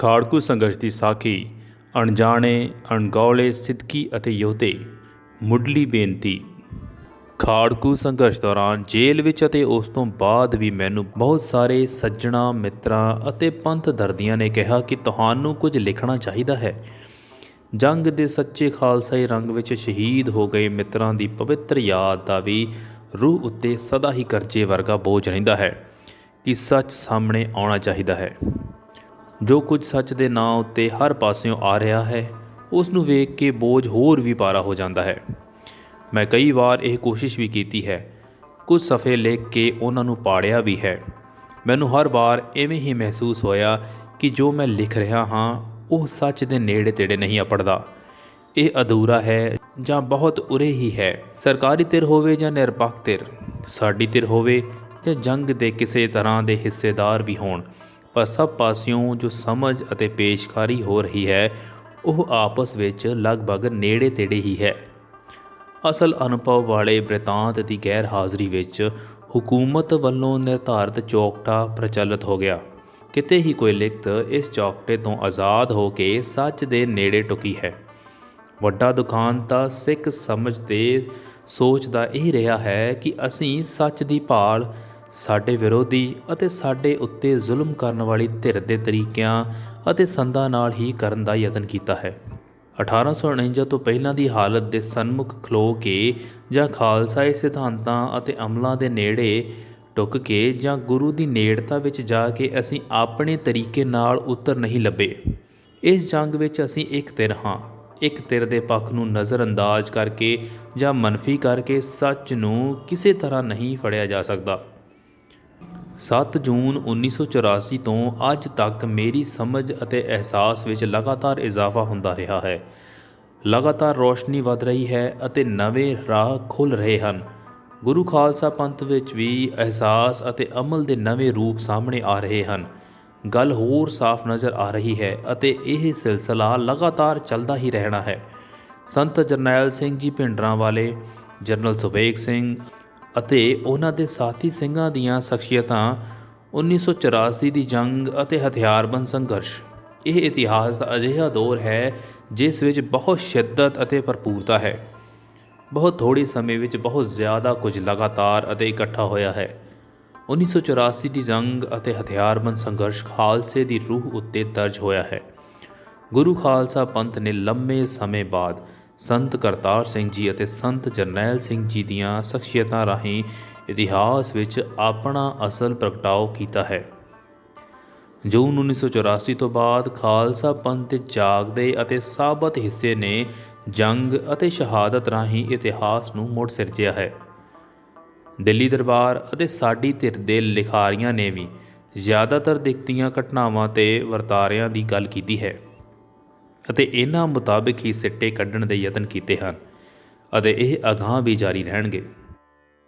ਖਾੜਕੂ ਸੰਘਰਸ਼ ਦੀ ਸਾਖੀ, ਅਣਜਾਣੇ, ਅਣਗੌਲੇ ਸਿੱਦਕੀ ਅਤੇ ਯੋਧੇ, ਮੁੱਢਲੀ ਬੇਨਤੀ। ਖਾੜਕੂ ਸੰਘਰਸ਼ ਦੌਰਾਨ ਜੇਲ੍ਹ ਵਿੱਚ ਅਤੇ ਉਸ ਤੋਂ ਬਾਅਦ ਵੀ ਮੈਨੂੰ ਬਹੁਤ ਸਾਰੇ ਸੱਜਣਾ, ਮਿੱਤਰਾਂ ਅਤੇ ਪੰਥ ਦਰਦੀਆਂ ਨੇ ਕਿਹਾ ਕਿ ਤੁਹਾਨੂੰ ਕੁਝ ਲਿਖਣਾ ਚਾਹੀਦਾ ਹੈ। ਜੰਗ ਦੇ ਸੱਚੇ ਖਾਲਸਾਈ ਰੰਗ ਵਿੱਚ ਸ਼ਹੀਦ ਹੋ ਗਏ ਮਿੱਤਰਾਂ ਦੀ ਪਵਿੱਤਰ ਯਾਦ ਦਾ ਵੀ ਰੂਹ ਉੱਤੇ ਸਦਾ ਹੀ ਕਰਜ਼ੇ ਵਰਗਾ ਬੋਝ ਰਹਿੰਦਾ ਹੈ ਕਿ ਸੱਚ ਸਾਹਮਣੇ ਆਉਣਾ ਚਾਹੀਦਾ ਹੈ। ਜੋ ਕੁਝ ਸੱਚ ਦੇ ਨਾਂ ਉੱਤੇ ਹਰ ਪਾਸਿਓਂ ਆ ਰਿਹਾ ਹੈ ਉਸ ਨੂੰ ਵੇਖ ਕੇ ਬੋਝ ਹੋਰ ਵੀ ਪਾਰਾ ਹੋ ਜਾਂਦਾ ਹੈ। ਮੈਂ ਕਈ ਵਾਰ ਇਹ ਕੋਸ਼ਿਸ਼ ਵੀ ਕੀਤੀ ਹੈ, ਕੁਝ ਸਫ਼ੇ ਲਿਖ ਕੇ ਉਹਨਾਂ ਨੂੰ ਪਾੜਿਆ ਵੀ ਹੈ। ਮੈਨੂੰ ਹਰ ਵਾਰ ਐਵੇਂ ਹੀ ਮਹਿਸੂਸ ਹੋਇਆ ਕਿ ਜੋ ਮੈਂ ਲਿਖ ਰਿਹਾ ਹਾਂ, ਉਹ ਸੱਚ ਦੇ ਨੇੜੇ ਤੇੜੇ ਨਹੀਂ ਅਪੜਦਾ। ਇਹ ਅਧੂਰਾ ਹੈ ਜਾਂ ਬਹੁਤ ਉਰੇ ਹੀ ਹੈ? ਸਰਕਾਰੀ ਧਿਰ ਹੋਵੇ ਜਾਂ ਨਿਰਪੱਖ ਧਿਰ, ਸਾਡੀ ਧਿਰ ਹੋਵੇ ਜਾਂ ਜੰਗ ਦੇ ਕਿਸੇ ਤਰ੍ਹਾਂ ਦੇ ਹਿੱਸੇਦਾਰ ਵੀ ਹੋਣ ਪਰ ਸਭ ਪਾਸਿਓਂ ਜੋ ਸਮਝ ਅਤੇ ਪੇਸ਼ਕਾਰੀ ਹੋ ਰਹੀ ਹੈ, ਉਹ ਆਪਸ ਵਿੱਚ ਲਗਭਗ ਨੇੜੇ ਤੇੜੇ ਹੀ ਹੈ। ਅਸਲ ਅਨੁਭਵ ਵਾਲੇ ਬ੍ਰਿਤਾਂਤ ਦੀ ਗੈਰ ਹਾਜ਼ਰੀ ਵਿੱਚ ਹਕੂਮਤ ਵੱਲੋਂ ਨਿਰਧਾਰਤ ਚੌਕਟਾ ਪ੍ਰਚਲਿਤ ਹੋ ਗਿਆ। ਕਿਤੇ ਹੀ ਕੋਈ ਲਿਖਤ ਇਸ ਚੌਕਟੇ ਤੋਂ ਆਜ਼ਾਦ ਹੋ ਕੇ ਸੱਚ ਦੇ ਨੇੜੇ ਟੁਕੀ ਹੈ। ਵੱਡਾ ਦੁਕਾਨ ਤਾਂ ਸਿੱਖ ਸਮਝ ਤੇ ਸੋਚ ਦਾ ਇਹ ਰਿਹਾ ਹੈ ਕਿ ਅਸੀਂ ਸੱਚ ਦੀ ਭਾਲ ਸਾਡੇ ਵਿਰੋਧੀ ਅਤੇ ਸਾਡੇ ਉੱਤੇ ਜ਼ੁਲਮ ਕਰਨ ਵਾਲੀ ਧਿਰ ਦੇ ਤਰੀਕਿਆਂ ਅਤੇ ਸੰਦਾਂ ਨਾਲ ਹੀ ਕਰਨ ਦਾ ਯਤਨ ਕੀਤਾ ਹੈ। 1849 ਤੋਂ ਪਹਿਲਾਂ ਦੀ ਹਾਲਤ ਦੇ ਸਨਮੁਖ ਖਲੋ ਕੇ ਜਾਂ ਖਾਲਸਾਈ ਸਿਧਾਂਤਾਂ ਅਤੇ ਅਮਲਾਂ ਦੇ ਨੇੜੇ ਟੁੱਕ ਕੇ ਜਾਂ ਗੁਰੂ ਦੀ ਨੇੜਤਾ ਵਿੱਚ ਜਾ ਕੇ ਅਸੀਂ ਆਪਣੇ ਤਰੀਕੇ ਨਾਲ ਉੱਤਰ ਨਹੀਂ ਲੱਭੇ। ਇਸ ਜੰਗ ਵਿੱਚ ਅਸੀਂ ਇੱਕ ਧਿਰ ਹਾਂ। ਇੱਕ ਤਿਰ ਦੇ ਪੱਖ ਨੂੰ ਨਜ਼ਰਅੰਦਾਜ਼ ਕਰਕੇ ਜਾਂ ਮਨਫੀ ਕਰਕੇ ਸੱਚ ਨੂੰ ਕਿਸੇ ਤਰ੍ਹਾਂ ਨਹੀਂ ਫੜਿਆ ਜਾ ਸਕਦਾ। ਸੱਤ ਜੂਨ 1984 ਤੋਂ ਅੱਜ ਤੱਕ ਮੇਰੀ ਸਮਝ ਅਤੇ ਅਹਿਸਾਸ ਵਿੱਚ ਲਗਾਤਾਰ ਇਜ਼ਾਫਾ ਹੁੰਦਾ ਰਿਹਾ ਹੈ। ਲਗਾਤਾਰ ਰੋਸ਼ਨੀ ਵਧ ਰਹੀ ਹੈ ਅਤੇ ਨਵੇਂ ਰਾਹ ਖੁੱਲ ਰਹੇ ਹਨ। ਗੁਰੂ ਖਾਲਸਾ ਪੰਥ ਵਿੱਚ ਵੀ ਅਹਿਸਾਸ ਅਤੇ ਅਮਲ ਦੇ ਨਵੇਂ ਰੂਪ ਸਾਹਮਣੇ ਆ ਰਹੇ ਹਨ। ਗੱਲ ਹੋਰ ਸਾਫ਼ ਨਜ਼ਰ ਆ ਰਹੀ ਹੈ ਅਤੇ ਇਹ ਸਿਲਸਿਲਾ ਲਗਾਤਾਰ ਚੱਲਦਾ ਹੀ ਰਹਿਣਾ ਹੈ। ਸੰਤ ਜਰਨੈਲ ਸਿੰਘ ਜੀ ਭਿੰਡਰਾਂ ਵਾਲੇ ਜਨਰਲ ਸੁਬੇਗ ਸਿੰਘ ਅਤੇ ਉਹਨਾਂ ਦੇ ਸਾਥੀ ਸਿੰਘਾਂ ਦੀਆਂ ਸ਼ਖਸੀਅਤਾਂ 1984 ਦੀ ਜੰਗ ਅਤੇ ਹਥਿਆਰਬੰਦ ਸੰਘਰਸ਼। ਇਹ ਇਤਿਹਾਸ ਦਾ ਅਜਿਹਾ ਦੌਰ ਹੈ ਜਿਸ ਵਿੱਚ ਬਹੁਤ ਸ਼ਿੱਦਤ ਅਤੇ ਭਰਪੂਰਤਾ ਹੈ। ਬਹੁਤ ਥੋੜੇ ਸਮੇਂ ਵਿੱਚ ਬਹੁਤ ਜ਼ਿਆਦਾ ਕੁਝ ਲਗਾਤਾਰ ਅਤੇ ਇਕੱਠਾ ਹੋਇਆ ਹੈ। 1984 ਦੀ ਜੰਗ ਅਤੇ ਹਥਿਆਰਬੰਦ ਸੰਘਰਸ਼ ਖਾਲਸੇ ਦੀ ਰੂਹ ਉੱਤੇ ਦਰਜ ਹੋਇਆ ਹੈ। ਗੁਰੂ ਖਾਲਸਾ ਪੰਥ ਨੇ ਲੰਮੇ ਸਮੇਂ ਬਾਅਦ ਸੰਤ ਕਰਤਾਰ ਸਿੰਘ ਜੀ ਅਤੇ ਸੰਤ ਜਰਨੈਲ ਸਿੰਘ ਜੀ ਦੀਆਂ ਸ਼ਖਸੀਅਤਾਂ ਰਾਹੀਂ ਇਤਿਹਾਸ ਵਿੱਚ ਆਪਣਾ ਅਸਲ ਪ੍ਰਗਟਾਓ ਕੀਤਾ ਹੈ। ਜੂਨ 1984 ਤੋਂ ਬਾਅਦ ਖਾਲਸਾ ਪੰਥ ਦੇ ਜਾਗਦੇ ਅਤੇ ਸਾਬਤ ਹਿੱਸੇ ਨੇ ਜੰਗ ਅਤੇ ਸ਼ਹਾਦਤ ਰਾਹੀਂ ਇਤਿਹਾਸ ਨੂੰ ਮੁੜ ਸਿਰਜਿਆ ਹੈ। ਦਿੱਲੀ ਦਰਬਾਰ ਅਤੇ ਸਾਡੀ ਧਿਰ ਦੇ ਲਿਖਾਰੀਆਂ ਨੇ ਵੀ ਜ਼ਿਆਦਾਤਰ ਦਿਖਤੀਆਂ ਘਟਨਾਵਾਂ ਤੇ ਵਰਤਾਰਿਆਂ ਦੀ ਗੱਲ ਕੀਤੀ ਹੈ। ਅਤੇ ਇਹਨਾਂ ਮੁਤਾਬਕ ਹੀ ਸਿੱਟੇ ਕੱਢਣ ਦੇ ਯਤਨ ਕੀਤੇ ਹਨ ਅਤੇ ਇਹ ਅਗਾਂਹ ਵੀ ਜਾਰੀ ਰਹਿਣਗੇ।